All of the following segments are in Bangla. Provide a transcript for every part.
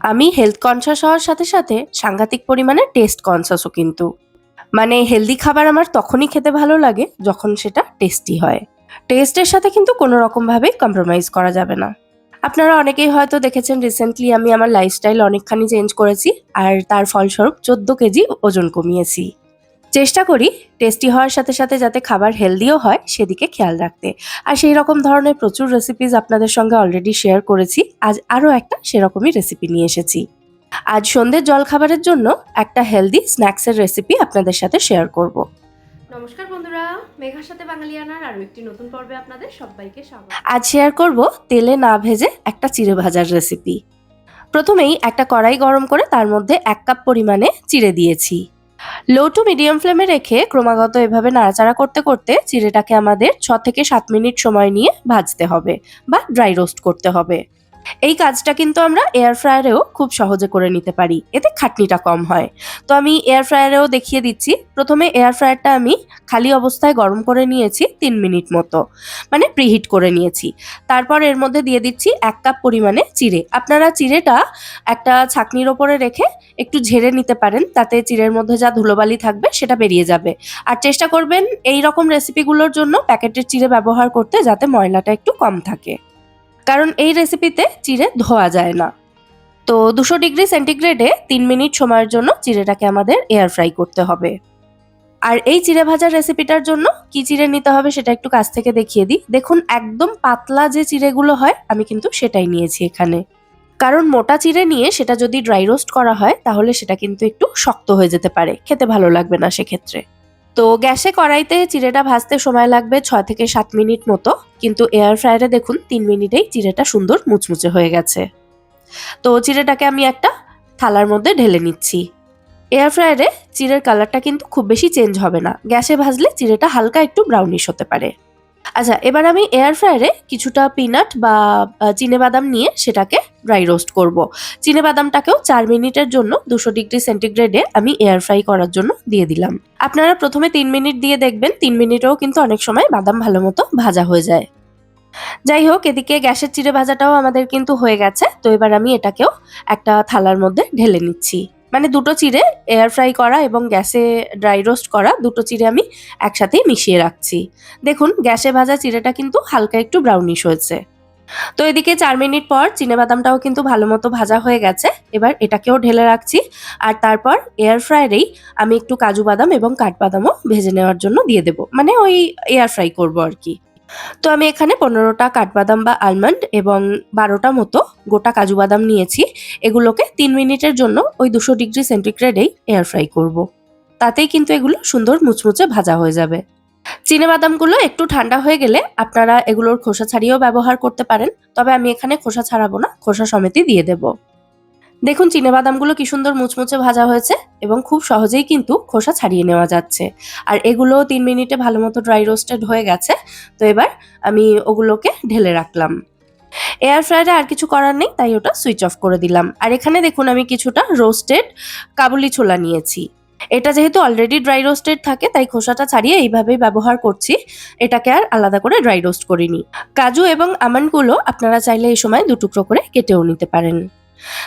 আমি হেলথ কনসাস হওয়ার সাথে সাথে সাংঘাতিক পরিমাণে টেস্ট কনসাসও কিন্তু। মানে হেলদি খাবার আমার তখনই খেতে ভালো লাগে যখন সেটা টেস্টি হয়। টেস্টের সাথে কিন্তু কোনো রকমভাবে কম্প্রোমাইজ করা যাবে না। আপনারা অনেকেই হয়তো দেখেছেন রিসেন্টলি আমি আমার লাইফস্টাইল অনেকখানি চেঞ্জ করেছি আর তার ফলস্বরূপ চোদ্দ কেজি ওজন কমিয়েছি। চেষ্টা করি টেস্টি হওয়ার সাথে সাথে যাতে খাবার হেলদিও হয় সেদিকে খেয়াল রাখতে। আর সেই রকম ধরনের প্রচুর রেসিপিস আপনাদের সঙ্গে অলরেডি শেয়ার করেছি। আজ আরও একটা সেরকমই রেসিপি নিয়ে এসেছি। আজ সন্ধ্যের জলখাবারের জন্য একটা হেলদি স্ন্যাক্সের রেসিপি আপনাদের সাথে শেয়ার করব। নমস্কার বন্ধুরা মেঘার সাথে বাঙালিয়ানার আরও একটি নতুন পর্বে আপনাদের সবাইকে স্বাগত। আজ শেয়ার করব তেলে না ভেজে একটা চিড়ে ভাজার রেসিপি প্রথমেই একটা কড়াই গরম করে তার মধ্যে এক কাপ পরিমাণে চিড়ে দিয়েছি। লো টু মিডিয়াম ফ্লেমে রেখে ক্রমাগত এভাবে নাড়াচাড়া করতে করতে চিড়েটাকে আমাদের ছ থেকে সাত মিনিট সময় নিয়ে ভাজতে হবে বা ড্রাই রোস্ট করতে হবে। এই কাজটা কিন্তু আমরা এয়ার ফ্রায়ারেও খুব সহজে করে নিতে পারি। এতে খাটনিটা কম হয়। তো আমি এয়ার ফ্রায়ারেও দেখিয়ে দিচ্ছি। প্রথমে এয়ার ফ্রায়ারটা আমি খালি অবস্থায় গরম করে নিয়েছি তিন মিনিট মতো। মানে প্রিহিট করে নিয়েছি। তারপর এর মধ্যে দিয়ে দিচ্ছি এক কাপ পরিমাণে চিড়ে। আপনারা চিড়েটা একটা ছাকনির ওপরে রেখে একটু ঝেড়ে নিতে পারেন। তাতে চিড়ের মধ্যে যা ধুলোবালি থাকবে সেটা বেরিয়ে যাবে। আর চেষ্টা করবেন এই রকম রেসিপিগুলোর জন্য প্যাকেটের চিড়ে ব্যবহার করতে যাতে ময়লাটা একটু কম থাকে। কারণ এই রেসিপিতে চিড়ে ধোয়া যায় না। তো দুশো ডিগ্রি সেন্টিগ্রেডে তিন মিনিট সময়ের জন্য চিড়েটাকে আমাদের এয়ার ফ্রাই করতে হবে। আর এই চিড়ে ভাজার রেসিপিটার জন্য কি চিড়ে নিতে হবে সেটা একটু কাছ থেকে দেখিয়ে দিই। দেখুন, একদম পাতলা যে চিড়েগুলো হয়, আমি কিন্তু সেটাই নিয়েছি এখানে। কারণ মোটা চিড়ে নিয়ে সেটা যদি ড্রাই রোস্ট করা হয়, তাহলে সেটা কিন্তু একটু শক্ত হয়ে যেতে পারে। খেতে ভালো লাগবে না সেক্ষেত্রে। তো গ্যাসে কড়াইতে চিড়েটা ভাজতে সময় লাগবে ছয় থেকে সাত মিনিট মতো। কিন্তু এয়ার ফ্রায়ারে দেখুন, তিন মিনিটেই চিড়েটা সুন্দর মুচমুচে হয়ে গেছে। তো চিড়েটাকে আমি একটা থালার মধ্যে ঢেলে নিচ্ছি। এয়ার ফ্রায়ারে চিড়ের কালারটা কিন্তু খুব বেশি চেঞ্জ হবে না। গ্যাসে ভাজলে চিড়েটা হালকা একটু ব্রাউনিশ হতে পারে। আচ্ছা এবার আমি এয়ার ফ্রায়ারে কিছুটা পিনাট বা বাদাম নিয়ে সেটাকে ড্রাই রোস্ট করব। বাদামটাকেও চার মিনিটের জন্য দুশো ডিগ্রি সেন্টিগ্রেডে আমি এয়ার ফ্রাই করার জন্য দিয়ে দিলাম। আপনারা প্রথমে তিন মিনিট দিয়ে দেখবেন, তিন মিনিটেও কিন্তু অনেক সময় বাদাম ভালো মতো ভাজা হয়ে যায়। যাই হোক, এদিকে গ্যাসের চিড়ে ভাজাটাও আমাদের কিন্তু হয়ে গেছে। তো এবার আমি এটাকেও একটা থালার মধ্যে ঢেলে নিচ্ছি। মানে দুটো চিড়ে এয়ার ফ্রাই করা এবং গ্যাসে ড্রাই রোস্ট করা দুটো চিড়ে আমি একসাথেই মিশিয়ে রাখছি। দেখুন গ্যাসে ভাজা চিড়েটা কিন্তু হালকা একটু ব্রাউনিশ হয়েছে। তো এদিকে চার মিনিট পর বাদামটাও কিন্তু ভালো মতো ভাজা হয়ে গেছে। এবার এটাকেও ঢেলে রাখছি আর তারপর এয়ার ফ্রায়ারেই আমি একটু কাজু বাদাম এবং কাঠবাদামও ভেজে নেওয়ার জন্য দিয়ে দেবো। মানে ওই এয়ার ফ্রাই করব আর কি। তো আমি এখানে পনেরোটা কাঠবাদাম বা আলমন্ড এবং বারোটা মতো গোটা কাজু বাদাম নিয়েছি। এগুলোকে তিন মিনিটের জন্য ওই দুশো ডিগ্রি সেন্টিগ্রেডেই এয়ার ফ্রাই করব। তাতেই কিন্তু এগুলো সুন্দর মুচমুচে ভাজা হয়ে যাবে। চিনে বাদামগুলো একটু ঠান্ডা হয়ে গেলে আপনারা এগুলোর খোসা ছাড়িয়েও ব্যবহার করতে পারেন, তবে আমি এখানে খোসা ছাড়াবো না, খোসা সমেতই দিয়ে দেব। দেখুন চিনে বাদামগুলো কি সুন্দর মুচমুচে ভাজা হয়েছে এবং খুব সহজেই কিন্তু খোসা ছাড়িয়ে নেওয়া যাচ্ছে। আর এগুলো তিন মিনিটে ভালো মতো ড্রাই রোস্টেড হয়ে গেছে। তো এবার আমি ওগুলোকে ঢেলে রাখলাম। এয়ার ফ্রায়ারে আর কিছু করার নেই, তাই ওটা সুইচ অফ করে দিলাম। আর এখানে দেখুন, আমি কিছুটা রোস্টেড কাবুলি ছোলা নিয়েছি। এটা যেহেতু অলরেডি ড্রাই রোস্টেড থাকে, তাই খোসাটা ছাড়িয়ে এইভাবেই ব্যবহার করছি। এটাকে আর আলাদা করে ড্রাই রোস্ট করিনি। কাজু এবং আমন্ডগুলো আপনারা চাইলে এই সময় দুটুকরো করে কেটেও নিতে পারেন।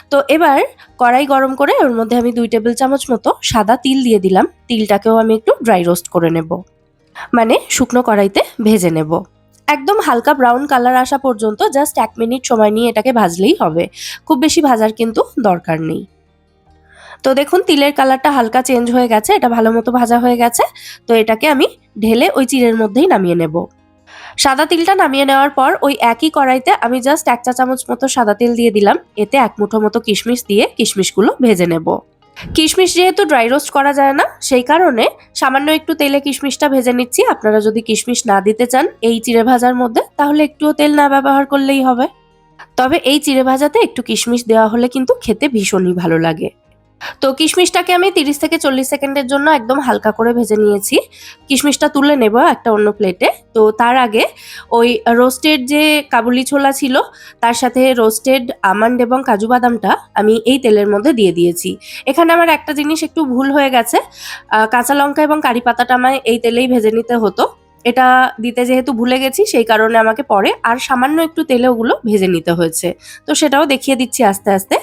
তো এবার কড়াই গরম করে ওর মধ্যে আমি দুই টেবিল চামচ মতো সাদা তিল দিয়ে দিলাম। তিলটাকেও আমি একটু ড্রাই রোস্ট করে নেব। মানে শুকনো কড়াইতে ভেজে নেব। একদম হালকা ব্রাউন কালার আসা পর্যন্ত জাস্ট এক মিনিট সময় নিয়ে এটাকে ভাজলেই হবে। খুব বেশি ভাজার কিন্তু দরকার নেই। তো দেখুন, তিলের কালারটা হালকা চেঞ্জ হয়ে গেছে, এটা ভালো মতো ভাজা হয়ে গেছে। তো এটাকে আমি ঢেলে ওই চিড়ের মধ্যেই নামিয়ে নেব। সাদা তিলটা নামিয়ে নেওয়ার পর ওই একই কড়াইতে আমি জাস্ট এক চা চামচ মতো সাদা তিল দিয়ে দিলাম। এতে এক মুঠো মতো কিশমিশ দিয়ে কিশমিশগুলো ভেজে নেব। কিশমিশ যেহেতু ড্রাই রোস্ট করা যায় না, সেই কারণে সামান্য একটু তেলে কিশমিশটা ভেজে নিচ্ছি। আপনারা যদি কিশমিশ না দিতে চান এই চিড়ে ভাজার মধ্যে, তাহলে একটুও তেল না ব্যবহার করলেই হবে। তবে এই চিড়ে ভাজাতে একটু কিশমিশ দেওয়া হলে কিন্তু খেতে ভীষণই ভালো লাগে। তো কিশমিশটাকে আমি তিরিশ থেকে চল্লিশ সেকেন্ডের জন্য একদম হালকা করে ভেজে নিয়েছি। কিশমিশটা তুলে নেব একটা অন্য প্লেটে। তো তার আগে ওই রোস্টেড যে কাবুলি ছোলা ছিল, তার সাথে রোস্টেড আমন্ড এবং কাজু বাদামটা আমি এই তেলের মধ্যে দিয়ে দিয়েছি। এখানে আমার একটা জিনিস একটু ভুল হয়ে গেছে। কাঁচা লঙ্কা এবং কারি পাতাটা আমায় এই তেলেই ভেজে নিতে হতো। এটা দিতে যেহেতু ভুলে গেছি, সেই কারণে আমাকে পরে আর সামান্য একটু তেলে ওগুলো ভেজে নিতে হয়েছে। তো সেটাও দেখিয়ে দিচ্ছি আস্তে আস্তে।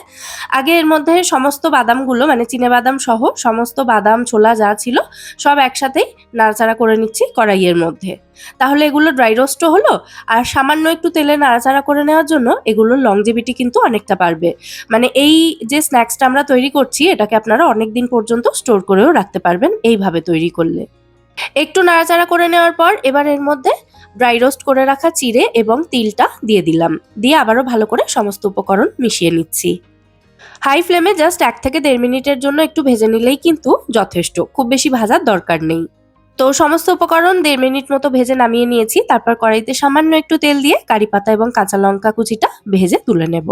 আগে এর মধ্যে সমস্ত বাদামগুলো মানে চিনে বাদাম সহ সমস্ত বাদাম, ছোলা যা ছিল, সব একসাথেই নাড়াচাড়া করে নিচ্ছি কড়াইয়ের মধ্যে। তাহলে এগুলো ড্রাই রোস্টও হলো, আর সামান্য একটু তেলে নাড়াচাড়া করে নেওয়ার জন্য এগুলোর লংজিভিটি কিন্তু অনেকটা বাড়বে। মানে এই যে স্ন্যাক্সটা আমরা তৈরি করছি, এটাকে আপনারা অনেক দিন পর্যন্ত স্টোর করেও রাখতে পারবেন, এইভাবে তৈরি করলে। একটু নাড়াচাড়া করে নেওয়ার পর এবার এর মধ্যে ড্রাই রোস্ট করে রাখা চিড়ে এবং তিলটা দিয়ে দিলাম। দিয়ে আবারও ভালো করে সমস্ত উপকরণ মিশিয়ে নিচ্ছি। হাই ফ্লেমে জাস্ট এক থেকে দেড় মিনিটের জন্য একটু ভেজে নিলেই কিন্তু যথেষ্ট। খুব বেশি ভাজার দরকার নেই। তো সমস্ত উপকরণ দেড় মিনিট মতো ভেজে নামিয়ে নিয়েছি। তারপর কড়াইতে সামান্য একটু তেল দিয়ে কারি পাতা এবং কাঁচা লঙ্কা কুচিটা ভেজে তুলে নেব।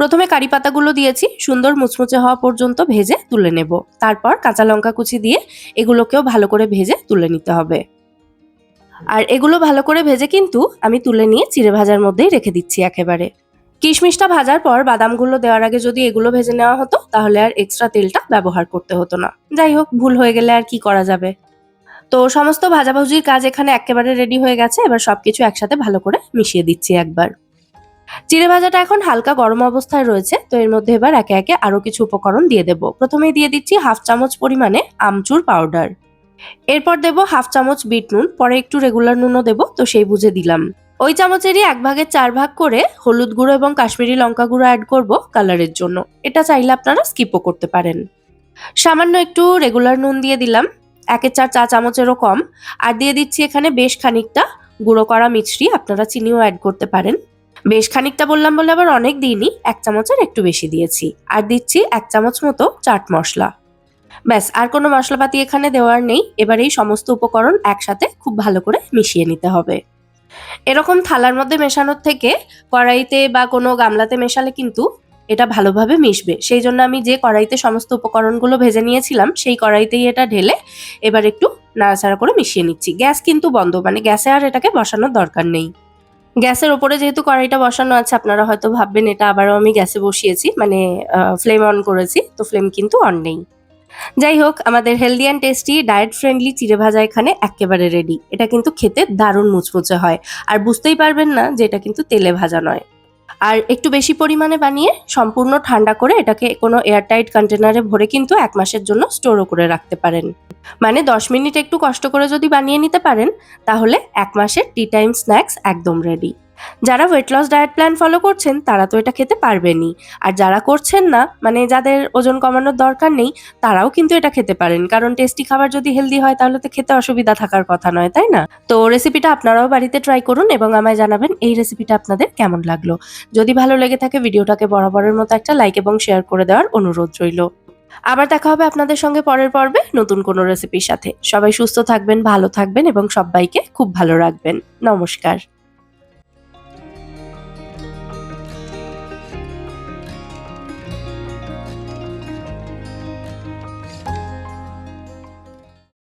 প্রথমে কারি পাতাগুলো দিয়েছি, সুন্দর মুচমুচে হওয়া পর্যন্ত ভেজে তুলে নেব। তারপর কাঁচা লঙ্কা কুচি দিয়ে এগুলোকেও ভালো করে ভেজে তুলে নিতে হবে। আর এগুলো ভালো করে ভেজে কিন্তু আমি তুলে নিয়ে চিড়ে ভাজার মধ্যেই রেখে দিচ্ছি একেবারে। কিশমিশটা ভাজার পর বাদামগুলো দেওয়ার আগে যদি এগুলো ভেজে নেওয়া হতো, তাহলে আর এক্সট্রা তেলটা ব্যবহার করতে হতো না। যাই হোক, ভুল হয়ে গেলে আর কি করা যাবে? তো সমস্ত ভাজাভুজির কাজ এখানে একেবারে রেডি হয়ে গেছে। এবার সবকিছু একসাথে ভালো করে মিশিয়ে দিচ্ছি একবার। চিড়ে ভাজাটা এখন হালকা গরম অবস্থায় রয়েছে, তো এর মধ্যে এবার একে একে আরও কিছু উপকরণ দিয়ে দেব। প্রথমে দিয়ে দিচ্ছি হাফ চামচ পরিমাণে আমচুর পাউডার এরপর দেব হাফ চামচ বিট নুন পরে একটু রেগুলার নুনও দেব, তো সেই বুঝে দিলাম। ওই চামচেরই এক ভাগের চার ভাগ করে হলুদ গুঁড়ো এবং কাশ্মীরি লঙ্কা গুঁড়ো অ্যাড করব কালারের জন্য। এটা চাইলে আপনারা স্কিপও করতে পারেন। সামান্য একটু রেগুলার নুন দিয়ে দিলাম একের চার চা চামচেরও কম। আর দিয়ে দিচ্ছি এখানে বেশ খানিকটা গুঁড়ো করা মিছরি, আপনারা চিনিও অ্যাড করতে পারেন। বেশ খানিকটা বললাম বলে আবার অনেক দিইনি, এক চামচের একটু বেশি দিয়েছি। আর দিচ্ছি এক চামচ মতো চাট মশলা। ব্যাস, আর কোনো মশলাপাতি এখানে দেওয়ার নেই। এবার এই সমস্ত উপকরণ একসাথে খুব ভালো করে মিশিয়ে নিতে হবে। এরকম থালার মধ্যে মেশানোর থেকে কড়াইতে বা কোনো গামলাতে মেশালে কিন্তু এটা ভালোভাবে মিশবে। সেই জন্য আমি যে কড়াইতে সমস্ত উপকরণগুলো ভেজে নিয়েছিলাম, সেই কড়াইতেই এটা ঢেলে এবার একটু নাড়াচাড়া করে মিশিয়ে নিচ্ছি। গ্যাস কিন্তু বন্ধ মানে গ্যাসে আর এটাকে বসানোর দরকার নেই। গ্যাসের ওপরে যেহেতু কড়াইটা বসানো আছে, আপনারা হয়তো ভাববেন এটা আবারও আমি গ্যাসে বসিয়েছি মানে ফ্লেম অন করেছি, তো ফ্লেম কিন্তু অন নেই। যাই হোক, আমাদের healthy and tasty diet friendly চিড়ে ভাজা এখানে একেবারে রেডি এটা কিন্তু খেতে দারুণ মুচমুচে হয়। আর বুঝতেই পারবেন না যে এটা কিন্তু তেলে ভাজা নয়। আর একটু বেশি পরিমাণে বানিয়ে সম্পূর্ণ ঠান্ডা করে এটাকে কোনো এয়ারটাইট কন্টেনারে ভরে কিন্তু এক মাসের জন্য স্টোরও করে রাখতে পারেন। মানে দশ মিনিট একটু কষ্ট করে যদি বানিয়ে নিতে পারেন, তাহলে এক মাসের টি টাইম স্ন্যাক্স একদম রেডি যারা weight loss diet plan follow করছেন, তারা তো এটা খেতে পারবেনই। আর যারা করছেন না মানে যাদের ওজন কমানোর দরকার নেই, তারাও কিন্তু এটা খেতে পারেন। কারণ টেস্টি খাবার যদি হেলদি হয়, তাহলে তো খেতে অসুবিধা থাকার কথা নয়, তাই না? তো রেসিপিটা আপনারাও বাড়িতে ট্রাই করুন এবং আমায় জানাবেন এই রেসিপিটা আপনাদের কেমন লাগল। যদি ভালো লেগে থাকে, ভিডিওটাকে বরাবরের মতো একটা লাইক এবং শেয়ার করে দেওয়ার অনুরোধ রইল। আবার দেখা হবে আপনাদের সঙ্গে পরের পর্বে নতুন কোনো রেসিপির সাথে। সবাই সুস্থ থাকবেন, ভালো থাকবেন এবং সবাইকে খুব ভালো রাখবেন। নমস্কার।